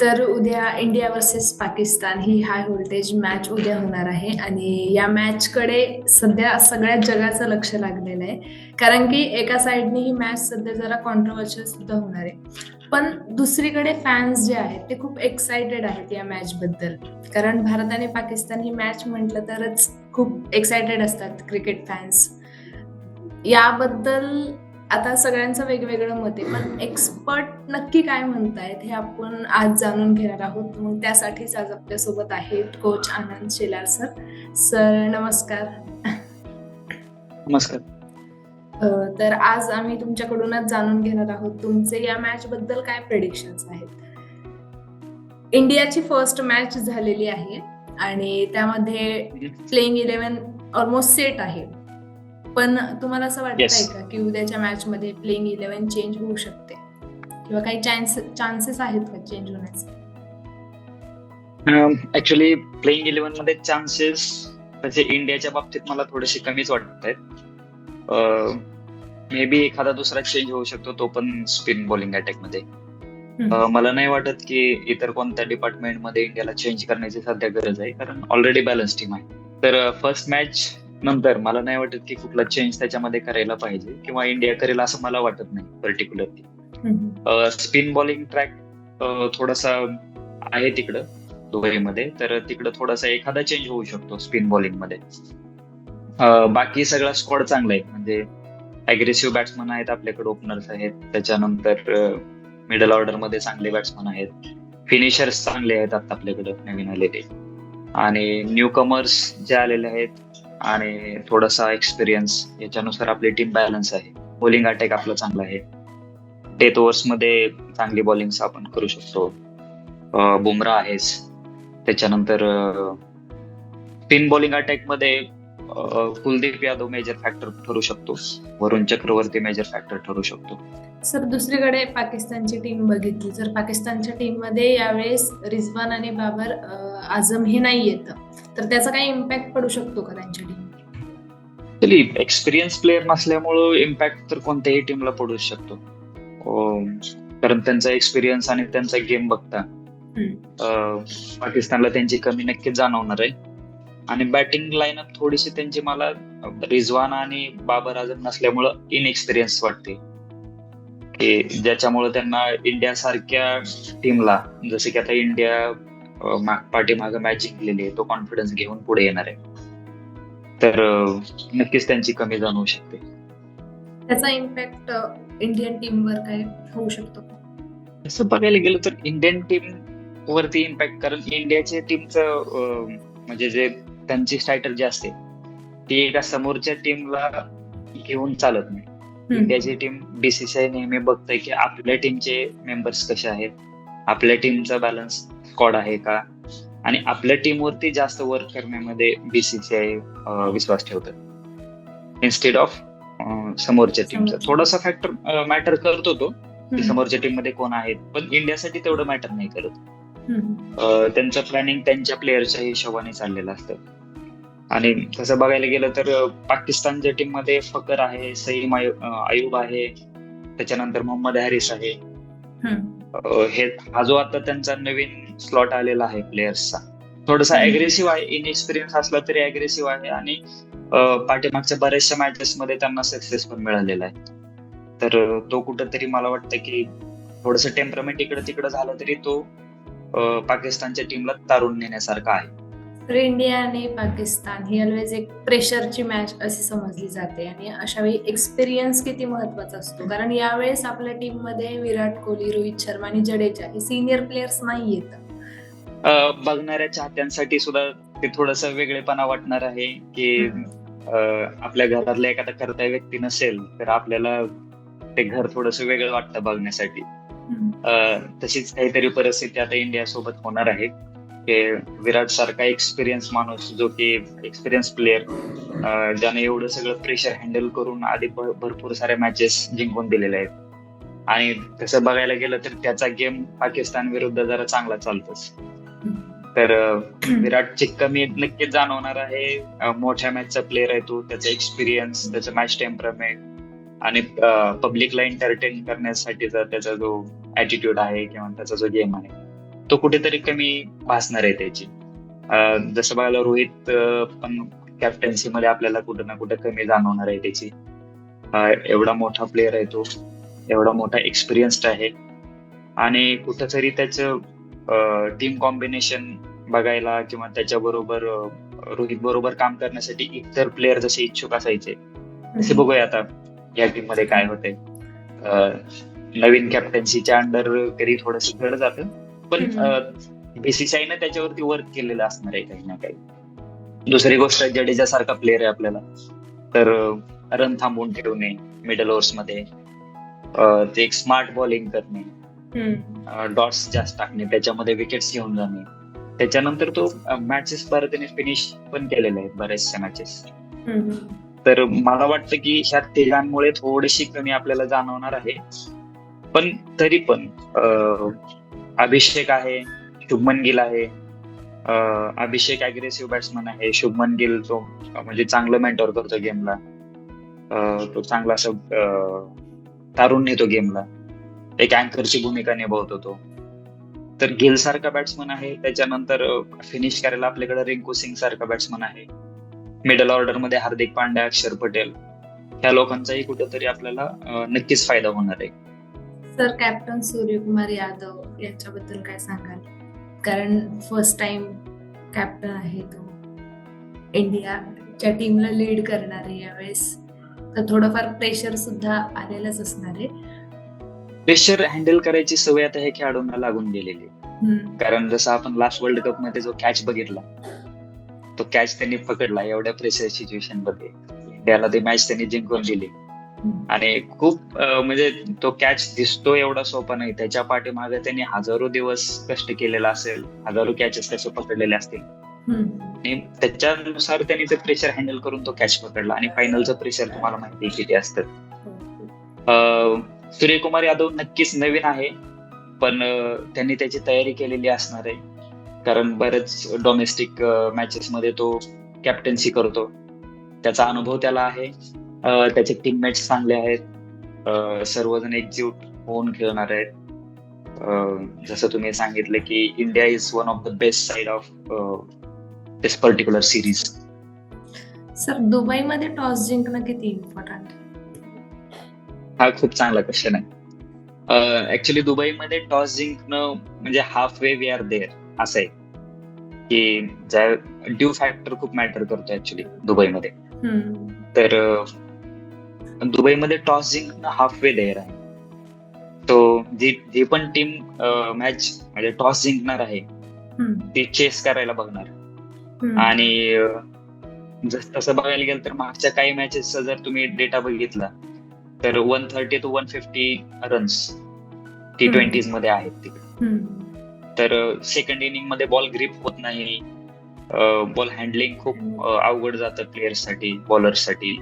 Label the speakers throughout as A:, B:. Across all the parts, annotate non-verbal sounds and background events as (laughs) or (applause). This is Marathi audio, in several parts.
A: तर उद्या इंडिया वर्सेस पाकिस्तान ही हाय व्होल्टेज मॅच उद्या होणार आहे. आणि या मॅचकडे सध्या सगळ्या जगाचं लक्ष लागलेलं आहे. कारण की एका साईडने ही मॅच सध्या जरा कॉन्ट्रोवर्शियल सुद्धा होणार आहे. पण दुसरीकडे फॅन्स जे आहेत ते खूप एक्सायटेड आहेत या मॅच बद्दल. कारण भारत आणि पाकिस्तान ही मॅच म्हटलं तरच खूप एक्सायटेड असतात क्रिकेट फॅन्स याबद्दल आता सगळ्यांचं वेगवेगळं मत आहे पण एक्सपर्ट नक्की काय म्हणतायत हे आपण आज जाणून घेणार आहोत. मग त्यासाठीच आज आपल्यासोबत आहेत coach Anand Shelar sir sir नमस्कार.
B: नमस्कार.
A: तर आज आम्ही तुमच्याकडूनच जाणून घेणार आहोत तुमचे या मॅच बद्दल काय प्रेडिक्शन्स आहेत? इंडियाची फर्स्ट मॅच झालेली आहे आणि त्यामध्ये प्लेइंग इलेव्हन ऑलमोस्ट सेट आहे. पण तुम्हाला असं वाटतंय
B: Yes.
A: का की उद्याच्या मॅच मध्ये प्लेइंग इलेव्हन चेंज होऊ शकते? किंवा काही चान्स चान्सेस आहेत का चेंज होण्याचे?
B: ऍक्च्युली प्लेइंग इलेव्हनमध्ये चान्सेस तसे इंडियाच्या बाबतीत मला थोडेसे कमीच वाटत आहेत मे बी एखादा दुसरा चेंज होऊ शकतो तो पण स्पिन बॉलिंग अटॅकमध्ये. अं, मला नाही वाटत की इतर कोणत्या डिपार्टमेंटमध्ये इंडियाला चेंज करण्याची सध्या गरज आहे कारण ऑलरेडी बॅलन्स टीम आहे. तर फर्स्ट मॅच नंतर मला नाही वाटत की कुठला चेंज त्याच्यामध्ये करायला पाहिजे किंवा इंडिया करेल असं मला वाटत नाही पर्टिक्युलरली स्पिन बॉलिंग ट्रॅक थोडासा आहे तिकडं दुबईमध्ये. तर तिकडं थोडासा एखादा चेंज होऊ शकतो स्पिन बॉलिंगमध्ये. बाकी सगळा स्क्वॉड चांगला आहे. म्हणजे अग्रेसिव्ह बॅट्समन आहेत आपल्याकडे ओपनर्स आहेत. त्याच्यानंतर मिडल ऑर्डरमध्ये चांगले बॅट्समन आहेत. फिनिशर्स चांगले आहेत आता आपल्याकडे नवीन आलेले. आणि न्यू कमर्स जे आलेले आहेत आणि थोडासा एक्सपिरियन्स याच्यानुसार आपली टीम बॅलन्स आहे. बॉलिंग अटॅक आपला चांगला आहे. डेथ ओव्हर्समध्ये चांगली बॉलिंग आपण करू शकतो. बुमरा आहेच त्याच्यानंतर स्पिन बॉलिंग अटॅकमध्ये कुलदीप यादव मेजर फॅक्टर ठरू शकतो. वरुण चक्रवर्ती मेजर फॅक्टर ठरू शकतो.
A: सर दुसरीकडे पाकिस्तानची टीम बघितली. तर पाकिस्तानच्या टीममध्ये यावेळेस रिझवान आणि बाबर आझम हे नाही येत. तर त्याचा काही इम्पॅक्ट पडू शकतो का त्यांच्या
B: एक्सपिरियन्स प्लेअर नसल्यामुळं इम्पॅक्ट तर कोणत्याही टीमला पडू शकतो. कारण त्यांचा एक्सपिरियन्स आणि त्यांचा गेम बघता पाकिस्तानला त्यांची कमी नक्कीच जाणवणार आहे. आणि बॅटिंग लाईनअप थोडीशी त्यांची मला रिझवान आणि बाबर आझम नसल्यामुळं इनएक्सपिरियन्स वाटते. की ज्याच्यामुळे त्यांना इंडिया सारख्या टीमला जसं की आता इंडिया पाठीमागं मॅच जिंकलेली आहे. तो कॉन्फिडन्स घेऊन पुढे येणार आहे. तर नक्कीच त्यांची कमी जाणवू शकते.
A: त्याचा इम्पॅक्ट इंडियन टीमवर काय होऊ शकतो?
B: तसं बघायला गेलं तर इंडियन टीम वरती इम्पॅक्ट कारण इंडियाच्या टीमचं म्हणजे जे त्यांची स्ट्रॅटर्जी असते ती एका समोरच्या टीमला घेऊन चालत नाही. इंडियाची टीम बीसीसीआय नेहमी बघतंय की आपल्या टीमचे मेंबर्स कसे आहेत आपल्या टीमचा बॅलन्स स्कॉड आहे का? आणि आपल्या टीमवरती जास्त वर्क करण्यामध्ये बीसीसीआय विश्वास ठेवतं इन्स्टेड ऑफ समोरच्या टीमचा. थोडासा फॅक्टर मॅटर करतो तो. समोरच्या टीममध्ये कोण आहेत? पण इंडियासाठी तेवढं मॅटर नाही करत. त्यांचं प्लॅनिंग त्यांच्या प्लेअरच्या हिशोबाने चाललेलं असतं. आणि तसं बघायला गेलं तर पाकिस्तानच्या टीममध्ये फकर आहे सईम आयुब आहे त्याच्यानंतर मोहम्मद हॅरिस आहे. हे हा जो आता त्यांचा नवीन स्लॉट आलेला आहे प्लेयर्सचा थोडासा. अग्रेसिव्ह आहे. इनएक्सपिरियन्स असला तरी अग्रेसिव्ह आहे आणि पाठीमागच्या बऱ्याचशा मॅचेस मध्ये त्यांना सक्सेस पण मिळालेला आहे. तर तो कुठंतरी मला वाटतं की थोडस टेम्परमेंट इकडे तिकडे झालं तरी तो पाकिस्तानच्या टीमला तारून नेण्यासारखा आहे.
A: तर इंडिया आणि पाकिस्तान ही ऑलवेज एक प्रेशरची मॅच अशी समजली जाते. आणि अशा वेळी एक्सपिरियन्स किती महत्त्वाचा असतो. कारण यावेळेस आपल्या टीममध्ये विराट कोहली रोहित शर्मा आणि जडेजा हे सिनियर प्लेयर्स नाही येत
B: बघणाऱ्या चाहत्यांसाठी सुद्धा ते थोडस वेगळेपणा वाटणार आहे की आपल्या घरातला एखादा करता व्यक्ती नसेल तर आपल्याला ते घर थोडस वेगळं वाटतं बघण्यासाठी. तशीच काहीतरी परिस्थिती आता इंडिया सोबत होणार आहे. की विराट सारखा एक्सपिरियन्स माणूस जो की एक्सपिरियन्स प्लेअर ज्याने एवढं सगळं प्रेशर हँडल करून आधी भरपूर साऱ्या मॅचेस जिंकून दिलेल्या आहेत. आणि तसं बघायला गेलं तर त्याचा गेम पाकिस्तान विरुद्ध जरा चांगला चालतोच. तर विराटची कमी नक्कीच जाणवणार आहे. मोठ्या मॅचचा प्लेअर आहे तो त्याचा एक्सपिरियन्स त्याचं मॅच टेम्परमेंट आणि पब्लिकला एंटरटेन करण्यासाठीचा त्याचा जो ऍटिट्यूड आहे किंवा त्याचा जो गेम आहे. तो कुठेतरी कमी भासणार आहे त्याची. जसं बघायला रोहित पण कॅप्टन्सी मध्ये आपल्याला कुठं ना कुठं कमी जाणवणार आहे त्याची. एवढा मोठा प्लेअर आहे तो. एवढा मोठा एक्सपिरियन्स्ड आहे. आणि कुठंतरी त्याचं टीम कॉम्बिनेशन बघायला किंवा त्याच्याबरोबर रोहित बरोबर काम करण्यासाठी इतर प्लेअर जसे इच्छुक असायचे तसे बघूया आता या टीममध्ये काय होते नवीन कॅप्टन्सीच्या अंडर कधी थोडस जड जातं. पण बीसीसीआयनं त्याच्यावरती वर्क केलेलं असणार आहे काही ना काही. दुसरी गोष्ट जडेजा सारखा प्लेअर आहे आपल्याला. तर रन थांबवून ठेवणे मिडल ओव्हर्समध्ये. ते एक स्मार्ट बॉलिंग करणे. डॉट्स जास्त टाकणे त्याच्यामध्ये विकेट्स घेऊन जाणे. त्याच्यानंतर तो मॅचेस बरं त्याने फिनिश पण केलेले आहेत बऱ्याचशा मॅचेस. तर मला वाटतं की ह्या तिघांमुळे थोडीशी कमी आपल्याला जाणवणार आहे. पण तरी पण अं, अभिषेक आहे शुभमन गिल आहे. अभिषेक अग्रेसिव्ह बॅट्समन आहे शुभमन गिल तो म्हणजे चांगलं मेंटॉर करतो गेमला तो चांगला असं तारून नेतो गेमला एक अँकरची भूमिका निभावतो तो. तर गिल सारखा बॅट्समन आहे त्याच्यानंतर फिनिश करायला आपल्याकडे रिंकू सिंग सारखा बॅट्समन आहे. मिडल ऑर्डरमध्ये हार्दिक पांड्या अक्षर पटेल. ह्या लोकांचाही कुठेतरी आपल्याला नक्कीच फायदा होणार आहे.
A: सर कॅप्टन सूर्यकुमार यादव याच्याबद्दल काय सांगाल कारण फर्स्ट टाइम कॅप्टन आहे तो इंडियाच्या टीमला लीड करणार आहे यावेळेस तर थोडंफार प्रेशर सुद्धा आलेलंच असणार आहे
B: प्रेशर हँडल करायची सवय आता हे खेळाडूंना लागून गेलेली आहे.
A: हम्म.
B: कारण जसं आपण लास्ट वर्ल्ड कपमध्ये जो कॅच बघितला तो कॅच त्यांनी पकडला एवढ्या प्रेशर सिच्युएशनमध्ये इंडियाला ते मॅच त्यांनी जिंकून दिली. आणि खूप म्हणजे तो कॅच दिसतो एवढा सोपा नाही. त्याच्या पाठीमागे त्यांनी हजारो दिवस कष्ट केलेला असेल हजारो कॅचेस त्याचे पकडलेले असतील. आणि त्याच्यानुसार त्यांनी ते प्रेशर हँडल करून तो कॅच पकडला. आणि फायनलचं प्रेशर तुम्हाला माहिती किती असतं. सूर्यकुमार यादव नक्कीच नवीन आहे पण त्यांनी त्याची तयारी केलेली असणार आहे. कारण बरेच डोमेस्टिक मॅचेस मध्ये तो कॅप्टन्सी करतो. त्याचा अनुभव त्याला आहे. त्याचे टीममेट्स चांगले आहेत. सर्वजण एकजूट होऊन खेळणार आहेत. जसं तुम्ही सांगितलं की India is one of the best side of this particular series
A: sir दुबईमध्ये टॉस जिंकणं किती इम्पॉर्टंट
B: हा खूप चांगला क्वेश्चन आहे. ऍक्च्युली दुबईमध्ये टॉस जिंकणं म्हणजे half way we are there असं आहे. की ज्या ड्यू फॅक्टर खूप मॅटर करतो ऍक्च्युली दुबईमध्ये. तर दुबईमध्ये टॉस जिंकणं हाफ वे देअर आहे. तो जी जी पण टीम मॅच म्हणजे टॉस जिंकणार आहे ती चेस करायला बघणार. आणि जस तसं बघायला गेलं तर मागच्या काही मॅचेसचा जर तुम्ही डेटा बघितला तर one thirty two one fifty runs T ट्वेंटीजमध्ये आहेत तिकडे. तर सेकंड इनिंगमध्ये बॉल ग्रिप होत नाही. बॉल हँडलिंग खूप अवघड जातं प्लेयर्ससाठी बॉलर्ससाठी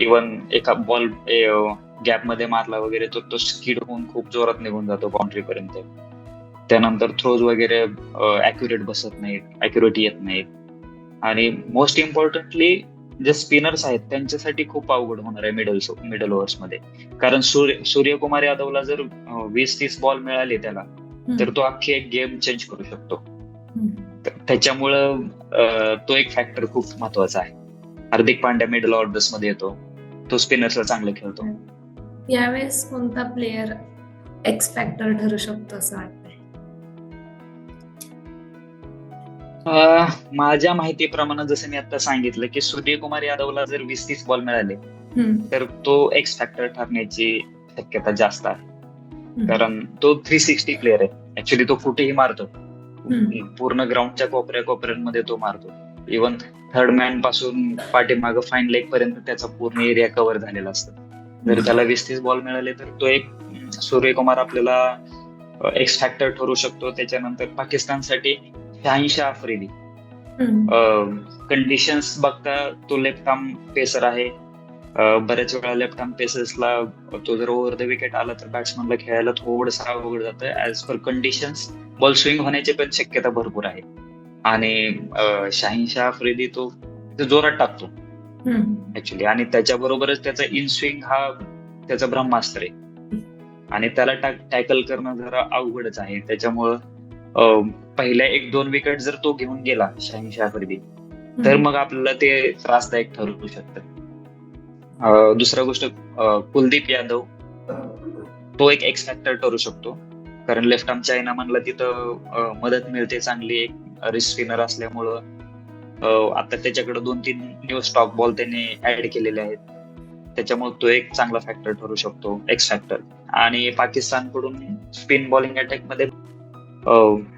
B: इवन एका बॉल गॅपमध्ये मारला वगैरे तर तो स्किड होऊन खूप जोरात निघून जातो बाउंड्री पर्यंत. त्यानंतर थ्रोज वगैरे अॅक्युरेट बसत नाहीत अॅक्युरेट येत नाहीत. आणि मोस्ट इम्पॉर्टंटली जे स्पिनर्स आहेत त्यांच्यासाठी खूप अवघड होणार आहे मिडल मिडल ओव्हर्समध्ये. कारण सूर्य सूर्यकुमार यादवला जर वीस तीस बॉल मिळाले त्याला तर तो अख्खी एक गेम चेंज करू शकतो. तर त्याच्यामुळं तो एक फॅक्टर खूप महत्त्वाचा आहे. हार्दिक पांड्या मिडल ऑर्डर्समध्ये येतो. तो स्पिनर्सला चांगलं खेळतो.
A: यावेळेस कोणता प्लेअर एक्स फॅक्टर ठरू शकतो असं वाटतंय?
B: माझ्या माहितीप्रमाणे जसं मी आता सांगितलं की सूर्यकुमार यादवला जर वीस तीस बॉल मिळाले तर तो एक्स फॅक्टर ठरण्याची शक्यता जास्त आहे. कारण तो थ्री सिक्स्टी प्लेअर आहे. ऍक्च्युली तो कुठेही मारतो. पूर्ण ग्राउंडच्या कोपऱ्या कोपऱ्यांमध्ये तो मारतो. इवन थर्ड मॅनपासून पाठीमाग फाईन लेग पर्यंत त्याचा पूर्ण एरिया कव्हर झालेला असतो. जर त्याला वीस तीस बॉल मिळाले तर तो एक सूर्यकुमार आपल्याला एक्स फॅक्टर ठरू शकतो. त्याच्यानंतर पाकिस्तानसाठी शहाऐंशी आफ्रिदी कंडिशन्स बघता तो लेफ्ट आर्म पेसर आहे बऱ्याच वेळा लेफ्ट आर्म पेसर्सला तो जर ओव्हर द विकेट आला तर बॅट्समनला खेळायला थोडस अवघड जातं. As per conditions ball swing होण्याची पण शक्यता भरपूर आहे. आणि अं, शाहीन शाह आफ्रिदी तो जोरात टाकतो. ऍक्च्युली आणि त्याच्याबरोबरच त्याचा इन स्विंग हा त्याचा ब्रह्मास्त्र आहे. आणि त्याला टॅकल करणं जरा अवघडच आहे. त्याच्यामुळं पहिल्या एक दोन विकेट जर तो घेऊन गेला शहाऐंशी आफ्रिदी तर मग आपल्याला ते त्रासदायक ठरू शकतं. दुसरा गोष्ट कुलदीप यादव तो एक एक्स फॅक्टर ठरू शकतो. कारण लेफ्ट आर्म चायना म्हणलं तिथं मदत मिळते चांगली एक रिस्क स्पिनर असल्यामुळं. आता त्याच्याकडे दोन तीन न्यू स्टॉक बॉल त्यांनी ऍड केलेले आहेत. त्याच्यामुळे तो एक चांगला फॅक्टर ठरू शकतो एक्स फॅक्टर आणि पाकिस्तानकडून स्पिन बॉलिंग अटॅकमध्ये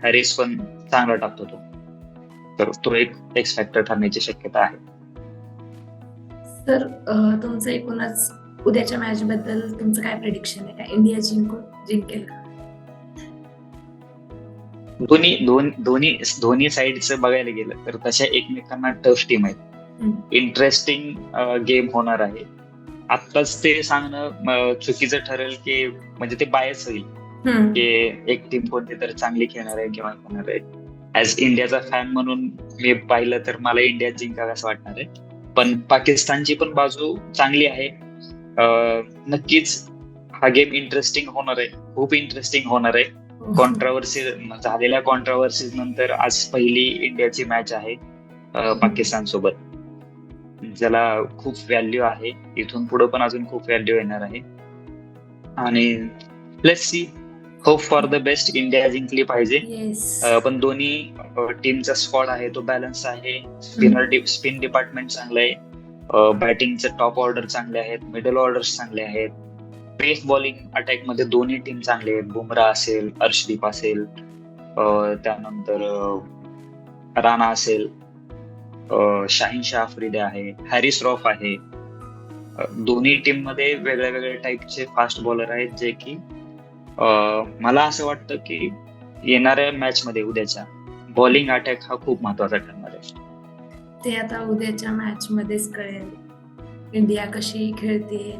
B: हॅरिस पण चांगला टाकतो तो. तर तो एक एक्स फॅक्टर ठरण्याची शक्यता आहे.
A: सर तुमचं एकूणच उद्याच्या मॅच बद्दल तुमचं काय प्रेडिक्शन आहे? का इंडिया जिंकून जिंकेल का
B: दोन्ही दोन दोन्ही दोन्ही साईडचं बघायला गेलं तर तशा एकमेकांना टफ टीम आहेत. इंटरेस्टिंग गेम होणार आहे. आत्ताच ते सांगणं चुकीचं ठरेल की म्हणजे ते बायस होईल. की एक टीम कोणती तर चांगली खेळणार आहे किंवा होणार आहे. ऍज इंडियाचा फॅन म्हणून मी पाहिलं तर मला इंडिया जिंकावं असं वाटणार आहे. पण पाकिस्तानची पण बाजू चांगली आहे. नक्कीच हा गेम इंटरेस्टिंग होणार आहे. खूप इंटरेस्टिंग होणार आहे. (laughs) कॉन्ट्रावर्सी झालेल्या कॉन्ट्रावर्सीज नंतर आज पहिली इंडियाची मॅच आहे पाकिस्तान सोबत. ज्याला खूप व्हॅल्यू आहे इथून पुढे पण अजून खूप व्हॅल्यू येणार आहे. आणि let's see hope for the best India जिंकली पाहिजे. पण दोन्ही टीमचा स्क्वॉड आहे तो बॅलन्स आहे. स्पिनर स्पिन डिपार्टमेंट चांगलं आहे. बॅटिंगचे टॉप ऑर्डर चांगले आहेत मिडल ऑर्डर्स चांगले आहेत. पेस बॉलिंग अटॅकमध्ये दोन्ही टीम चांगले आहेत. बुमरा असेल अर्शदीप असेल त्यानंतर राणा असेल शाहीन शाह आफ्रिदे आहे हॅरिस रॉफ आहे. दोन्ही टीममध्ये वेगळ्या वेगळ्या टाईपचे फास्ट बॉलर आहेत जे की मला असं वाटतं की येणाऱ्या मॅच मध्ये उद्याच्या बॉलिंग अटॅक हा खूप महत्त्वाचा ठरणार आहे.
A: ते आता उद्याच्या मॅच मध्येच कळेल. इंडिया कशी खेळते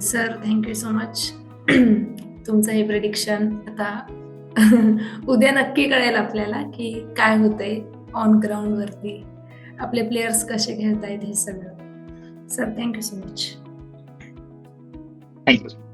A: सर थँक्यू सो मच तुमचं हे प्रेडिक्शन आता (laughs) उद्या नक्की कळेल आपल्याला की काय होतंय ऑन ग्राउंड वरती. आपले प्लेयर्स कसे खेळतायत हे सगळं. Sir thank you so much
B: thank you